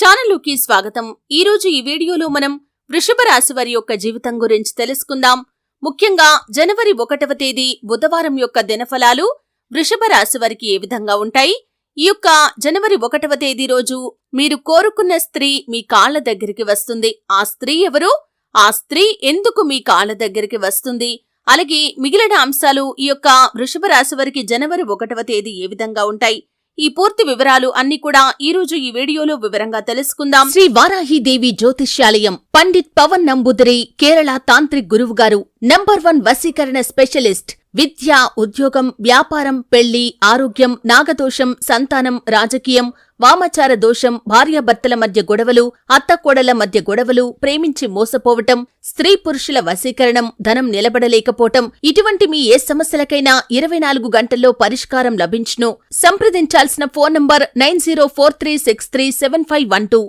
ఛానల్లోకి స్వాగతం. ఈరోజు ఈ వీడియోలో మనం వృషభ రాశి వారి యొక్క జీవితం గురించి తెలుసుకుందాం. ముఖ్యంగా జనవరి ఒకటవ తేదీ బుధవారం యొక్క దినఫలాలు వృషభ రాశి వారికి ఏ విధంగా ఉంటాయి? ఈ యొక్క జనవరి ఒకటవ తేదీ రోజు మీరు కోరుకున్న స్త్రీ మీ కాళ్ళ దగ్గరికి వస్తుంది. ఆ స్త్రీ ఎవరు? ఆ స్త్రీ ఎందుకు మీ కాళ్ళ దగ్గరికి వస్తుంది? అలాగే మిగిలిన అంశాలు ఈ యొక్క వృషభ రాశి వారికి జనవరి ఒకటవ తేదీ ఏ విధంగా ఉంటాయి? ఈ పూర్తి వివరాలు అన్ని కూడా ఈ రోజు ఈ వీడియోలో వివరంగా తెలుసుకుందాం. శ్రీ వారాహిదేవి జ్యోతిష్యాలయం పండిత్ పవన్ నంబుదరి కేరళ తాంత్రిక్ గురువు గారు నంబర్ వన్ వశీకరణ స్పెషలిస్ట్ విద్య ఉద్యోగం వ్యాపారం పెళ్ళి ఆరోగ్యం నాగదోషం సంతానం రాజకీయం వామాచార దోషం భార్యాభర్తల మధ్య గొడవలు అత్తకోడల మధ్య గొడవలు ప్రేమించి మోసపోవటం స్త్రీ పురుషుల వశీకరణం ధనం నిలబడలేకపోవటం ఇటువంటి మీ ఏ సమస్యలకైనా ఇరవై నాలుగు గంటల్లో పరిష్కారం లభించును. సంప్రదించాల్సిన phone number nine zero four three six three seven five one two.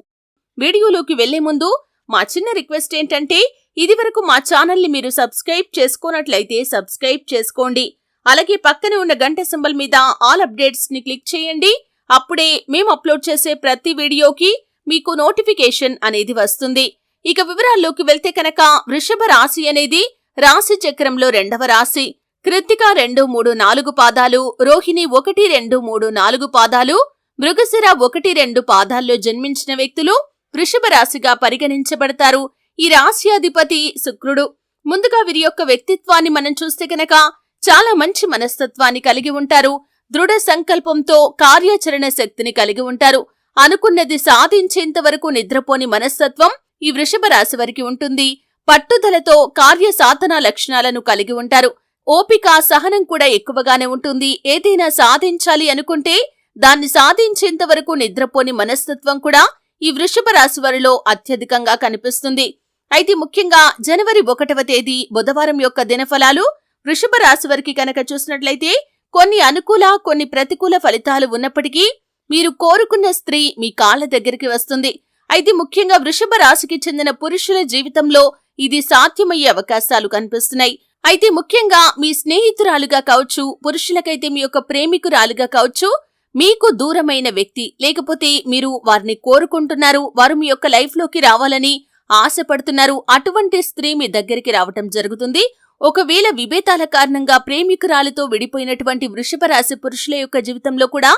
వీడియోలోకి వెళ్ళే ముందు మా చిన్న రిక్వెస్ట్ ఏంటంటే ఇదివరకు మా ఛానల్ని మీరు సబ్స్క్రైబ్ చేసుకోనట్లయితే సబ్స్క్రైబ్ చేసుకోండి. అలాగే పక్కనే ఉన్న గంట సింబల్ మీద ఆల్ అప్డేట్స్ని క్లిక్ చేయండి. అప్పుడే మేము అప్లోడ్ చేసే ప్రతి వీడియోకి మీకు నోటిఫికేషన్ అనేది వస్తుంది. ఇక వివరాల్లోకి వెళ్తే కనుక వృషభ రాశి అనేది రాశి చక్రంలో రెండవ రాశి. కృత్తిక రెండు మూడు నాలుగు పాదాలు రోహిణి ఒకటి రెండు మూడు నాలుగు పాదాలు మృగశిర ఒకటి రెండు పాదాల్లో జన్మించిన వ్యక్తులు వృషభ రాశిగా పరిగణించబడతారు. ఈ రాశి అధిపతి శుక్రుడు. ముందుగా వీరి యొక్క వ్యక్తిత్వాన్ని మనం చూస్తే కనుక చాలా మంచి మనస్తత్వాన్ని కలిగి ఉంటారు. దృఢ సంకల్పంతో కార్యాచరణ శక్తిని కలిగి ఉంటారు. అనుకున్నది సాధించేంత వరకు నిద్రపోని మనస్తత్వం ఈ వృషభ రాశి వారికి ఉంటుంది. పట్టుదలతో కార్య సాధన లక్షణాలను కలిగి ఉంటారు. ఓపిక సహనం కూడా ఎక్కువగానే ఉంటుంది. ఏదైనా సాధించాలి అనుకుంటే దాన్ని సాధించేంత వరకు నిద్రపోని మనస్తత్వం కూడా ఈ వృషభ రాశి వారిలో అత్యధికంగా కనిపిస్తుంది. అయితే ముఖ్యంగా జనవరి ఒకటవ తేదీ బుధవారం యొక్క దినఫలాలు వృషభ రాశి వారికి కనుక చూసినట్లయితే కొన్ని అనుకూల కొన్ని ప్రతికూల ఫలితాలు ఉన్నప్పటికీ మీరు కోరుకున్న స్త్రీ మీ కాళ్ళ దగ్గరికి వస్తుంది. అయితే ముఖ్యంగా వృషభ రాశికి చెందిన పురుషుల జీవితంలో ఇది సాధ్యమయ్యే అవకాశాలు కనిపిస్తున్నాయి. అయితే ముఖ్యంగా మీ స్నేహితురాలుగా కావచ్చు పురుషులకైతే మీ యొక్క ప్రేమికురాలుగా కావచ్చు మీకు దూరమైన వ్యక్తి లేకపోతే మీరు వారిని కోరుకుంటున్నారు వారు మీ యొక్క లైఫ్లోకి రావాలని ఆశపడుతున్నారు అటువంటి స్త్రీ మీ దగ్గరికి రావటం జరుగుతుంది. ఒకవేళ విభేదాల కారణంగా ప్రేమికురాలితో విడిపోయినటువంటి వృషభ రాశి పురుషుల యొక్క జీవితంలో కూడా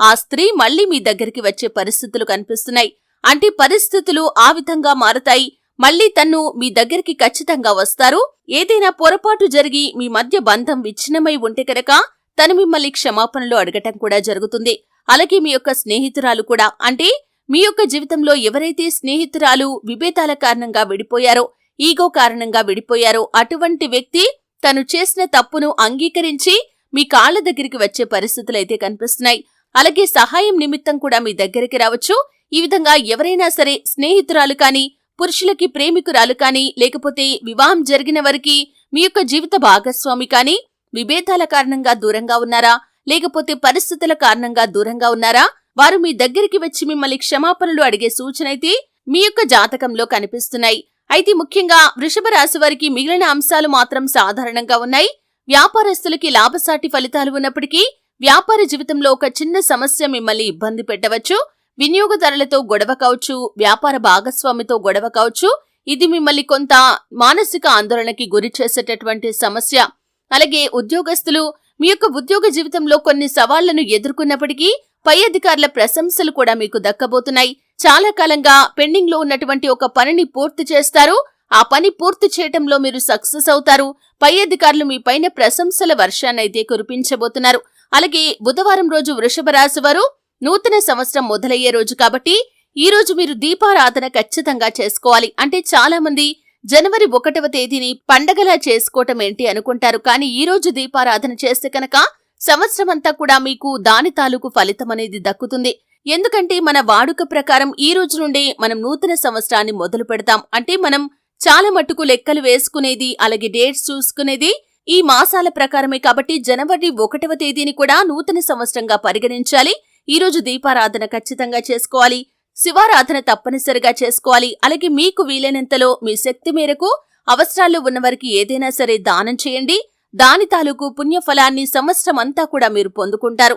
ఆ స్త్రీ మళ్ళీ మీ దగ్గరికి వచ్చే పరిస్థితులు కనిపిస్తున్నాయి. అంటే పరిస్థితులు ఆ విధంగా మారతాయి. మళ్ళీ తన్ను మీ దగ్గరికి ఖచ్చితంగా వస్తారు. ఏదైనా పొరపాటు జరిగి మీ మధ్య బంధం విచ్ఛిన్నమై ఉంటే కనుక తను మిమ్మల్ని క్షమాపణలు అడగటం కూడా జరుగుతుంది. అలాగే మీ యొక్క స్నేహితురాలు కూడా. అంటే మీ యొక్క జీవితంలో ఎవరైతే స్నేహితురాలు విభేదాల కారణంగా విడిపోయారో ఈగో కారణంగా విడిపోయారో అటువంటి వ్యక్తి తను చేసిన తప్పును అంగీకరించి మీ కాళ్ళ దగ్గరికి వచ్చే పరిస్థితులైతే కనిపిస్తున్నాయి. అలాగే సహాయం నిమిత్తం కూడా మీ దగ్గరికి రావచ్చు. ఈ విధంగా ఎవరైనా సరే స్నేహితురాలు కానీ పురుషులకి ప్రేమికురాలు కానీ లేకపోతే వివాహం జరిగిన వారికి మీ యొక్క జీవిత భాగస్వామి కానీ విభేదాల కారణంగా దూరంగా ఉన్నారా? లేకపోతే పరిస్థితుల కారణంగా దూరంగా ఉన్నారా? వారు మీ దగ్గరికి వచ్చి మిమ్మల్ని క్షమాపణలు అడిగే సూచన అయితే మీ యొక్క జాతకంలో కనిపిస్తున్నాయి. అయితే ముఖ్యంగా వృషభ రాశి వారికి మిగిలిన అంశాలు మాత్రం సాధారణంగా ఉన్నాయి. వ్యాపారస్తులకి లాభసాటి ఫలితాలు ఉన్నప్పటికీ వ్యాపార జీవితంలో ఒక చిన్న సమస్య మిమ్మల్ని ఇబ్బంది పెట్టవచ్చు. వినియోగదారులతో గొడవ కావచ్చు వ్యాపార భాగస్వామితో గొడవ కావచ్చు. ఇది మిమ్మల్ని కొంత మానసిక ఆందోళనకి గురి చేసేటటువంటి సమస్య. అలాగే ఉద్యోగస్తులు మీ యొక్క ఉద్యోగ జీవితంలో కొన్ని సవాళ్ళను ఎదుర్కొన్నప్పటికీ పై అధికారుల ప్రశంసలు కూడా మీకు దక్కబోతున్నాయి. చాలా కాలంగా పెండింగ్లో ఉన్నటువంటి ఒక పనిని పూర్తి చేస్తారు. ఆ పని పూర్తి చేయటంలో మీరు సక్సెస్ అవుతారు. పై అధికారులు మీ పైన ప్రశంసల వర్షాన్నైతే కురిపించబోతున్నారు. అలాగే బుధవారం రోజు వృషభ రాశి వారు నూతన సంవత్సరం మొదలయ్యే రోజు కాబట్టి ఈ రోజు మీరు దీపారాధన ఖచ్చితంగా చేసుకోవాలి. అంటే చాలా మంది జనవరి ఒకటవ తేదీని పండగలా చేసుకోవటం ఏంటి అనుకుంటారు. కానీ ఈ రోజు దీపారాధన చేస్తే కనుక సంవత్సరం అంతా కూడా మీకు దాని తాలూకు ఫలితం అనేది దక్కుతుంది. ఎందుకంటే మన వాడుక ప్రకారం ఈ రోజు నుండే మనం నూతన సంవత్సరాన్ని మొదలు పెడతాం. అంటే మనం చాలా మట్టుకు లెక్కలు వేసుకునేది అలాగే డేట్స్ చూసుకునేది ఈ మాసాల ప్రకారమే కాబట్టి జనవరి ఒకటవ తేదీని కూడా నూతన సంవత్సరంగా పరిగణించాలి. ఈ రోజు దీపారాధన ఖచ్చితంగా చేసుకోవాలి. శివారాధన తప్పనిసరిగా చేసుకోవాలి. అలాగే మీకు వీలైనంతలో మీ శక్తి మేరకు అవసరాల్లో ఉన్నవారికి ఏదైనా సరే దానం చేయండి. దాని తాలూకు పుణ్యఫలాన్ని సంవత్సరం అంతా కూడా మీరు పొందుకుంటారు.